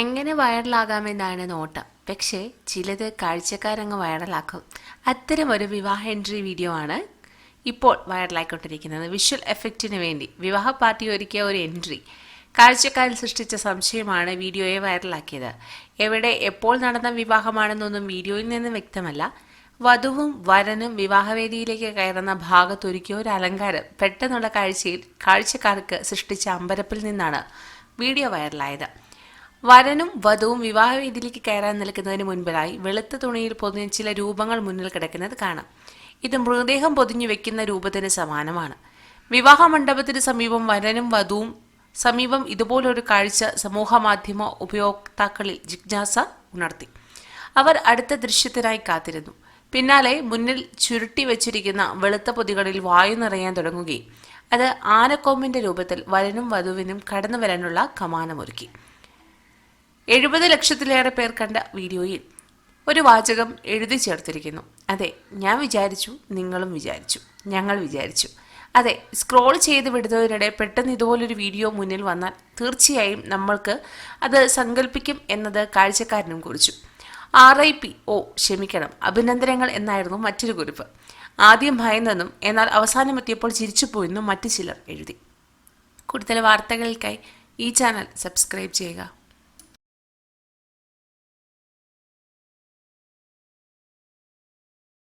എങ്ങനെ വൈറലാകാമെന്നാണ് നോട്ടം. പക്ഷേ ചിലത് കാഴ്ചക്കാരങ്ങ് വൈറലാക്കും. അത്തരം ഒരു വിവാഹ എൻട്രി വീഡിയോ ആണ് ഇപ്പോൾ വൈറലായിക്കൊണ്ടിരിക്കുന്നത്. വിഷ്വൽ എഫക്റ്റിന് വേണ്ടി വിവാഹ പാർട്ടി ഒരുക്കിയ ഒരു എൻട്രി. കാഴ്ചക്കാരിൽ സൃഷ്ടിച്ച സംശയമാണ് വീഡിയോയെ വൈറലാക്കിയത്. എവിടെ എപ്പോൾ നടന്ന വിവാഹമാണെന്നൊന്നും വീഡിയോയിൽ നിന്ന് വ്യക്തമല്ല. വധുവും വരനും വിവാഹവേദിയിലേക്ക് കയറുന്ന ഭാഗത്തൊരുക്കിയ ഒരു അലങ്കാരം പെട്ടെന്നുള്ള കാഴ്ചയിൽ കാഴ്ചക്കാർക്ക് സൃഷ്ടിച്ച അമ്പരപ്പിൽ നിന്നാണ് വീഡിയോ വൈറലായത്. വരനും വധുവും വിവാഹവേദിയിലേക്ക് കയറാൻ നിൽക്കുന്നതിന് മുൻപിലായി വെളുത്ത തുണിയിൽ പൊതിഞ്ഞ ചില രൂപങ്ങൾ മുന്നിൽ കിടക്കുന്നത് കാണാം. ഇത് മൃതദേഹം പൊതിഞ്ഞു വെക്കുന്ന രൂപത്തിന് സമാനമാണ്. വിവാഹ മണ്ഡപത്തിന് സമീപം വരനും വധുവും സമീപം ഇതുപോലൊരു കാഴ്ച സമൂഹ മാധ്യമ ഉപയോക്താക്കളിൽ ജിജ്ഞാസ ഉണർത്തി. അവർ അടുത്ത ദൃശ്യത്തിനായി കാത്തിരുന്നു. പിന്നാലെ മുന്നിൽ ചുരുട്ടി വെച്ചിരിക്കുന്ന വെളുത്ത പൊതികളിൽ വായു നിറയാൻ തുടങ്ങുകയും അത് ആനക്കൊമ്പിന്റെ രൂപത്തിൽ വരനും വധുവിനും കടന്നു വരാനുള്ള കമാനമൊരുക്കി. എഴുപത് ലക്ഷത്തിലേറെ പേർ കണ്ട വീഡിയോയിൽ ഒരു വാചകം എഴുതി ചേർത്തിരിക്കുന്നു. അതെ ഞാൻ വിചാരിച്ചു നിങ്ങളും വിചാരിച്ചു ഞങ്ങൾ വിചാരിച്ചു. അതെ സ്ക്രോൾ ചെയ്ത് വിടുന്നതിനിടെ പെട്ടെന്ന് ഇതുപോലൊരു വീഡിയോ മുന്നിൽ വന്നാൽ തീർച്ചയായും നമ്മൾക്ക് അത് സങ്കല്പിക്കും എന്നത് കാഴ്ചക്കാരനും കുറിച്ചു. ആർ ഐ പി ഓ ക്ഷമിക്കണം അഭിനന്ദനങ്ങൾ എന്നായിരുന്നു മറ്റൊരു കുറിപ്പ്. ആദ്യം ഭയന്നെന്നും എന്നാൽ അവസാനം അവസാനമെത്തിയപ്പോൾ ചിരിച്ചുപോയെന്നും മറ്റു ചിലർ എഴുതി. കൂടുതൽ വാർത്തകൾക്കായി ഈ ചാനൽ സബ്സ്ക്രൈബ് ചെയ്യുക.